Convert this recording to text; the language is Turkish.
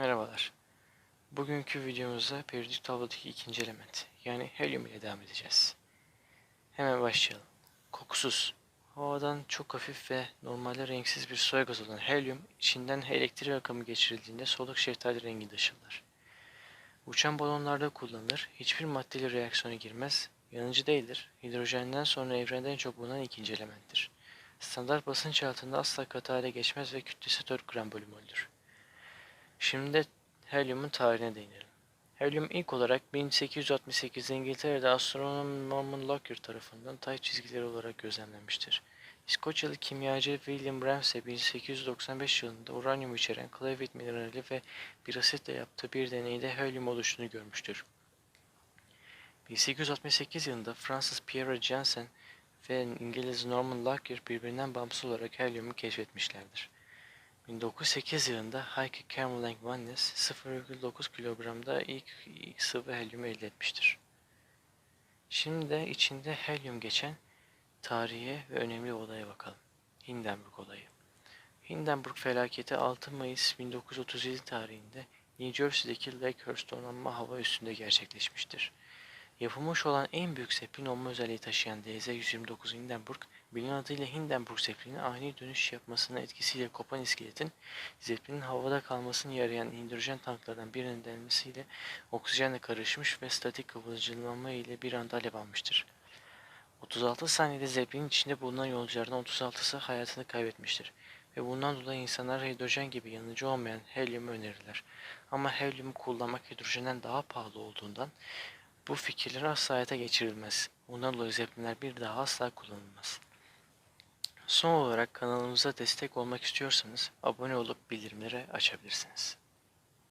Merhabalar. Bugünkü videomuzda periyodik tablodaki ikinci element yani helyum ile devam edeceğiz. Hemen başlayalım. Kokusuz. Havadan çok hafif ve normalde renksiz bir soy gazı olan helyum içinden elektrik akımı geçirildiğinde soluk şeftali rengi taşırlar. Uçan balonlarda kullanılır. Hiçbir maddeyle reaksiyona girmez. Yanıcı değildir. Hidrojenden sonra evrende en çok bulunan ikinci elementtir. Standart basınç altında asla katı hale geçmez ve kütlesi 4 gram bölü moldür. Şimdi helyumun tarihine değinelim. Helyum ilk olarak 1868'de İngiltere'de astronom Norman Lockyer tarafından tay çizgileri olarak gözlemlenmiştir. İskoçyalı kimyacı William Ramsay 1895 yılında uranyum içeren clavite minerali ve bir asitle yaptığı bir deneyde helyum oluştuğunu görmüştür. 1868 yılında Fransız Pierre Janssen ve İngiliz Norman Lockyer birbirinden bağımsız olarak helyumu keşfetmişlerdir. 1908 yılında Heike Kamerlingh Vannes 0,9 kilogramda ilk sıvı helyumu elde etmiştir. Şimdi de içinde helyum geçen tarihe ve önemli olaya bakalım. Hindenburg olayı. Hindenburg felaketi 6 Mayıs 1937 tarihinde New Jersey'deki Lakehurst donanma hava üstünde gerçekleşmiştir. Yapılmış olan en büyük zeplin olma özelliği taşıyan DZ-129 Hindenburg, bilinen adıyla Hindenburg zeplini ani dönüş yapmasının etkisiyle kopan iskeletin, zeplinin havada kalmasını yarayan hidrojen tanklardan birinin delmesiyle oksijenle karışmış ve statik kıvılcımlanma ile bir anda alev almıştır. 36 saniyede zeplinin içinde bulunan yolculardan 36'sı hayatını kaybetmiştir ve bundan dolayı insanlar hidrojen gibi yanıcı olmayan helyumu önerirler. Ama helyumu kullanmak hidrojenden daha pahalı olduğundan bu fikirler asla hayata geçirilmez. Bundan dolayı zeplinler bir daha asla kullanılmaz. Son olarak kanalımıza destek olmak istiyorsanız abone olup bildirimleri açabilirsiniz.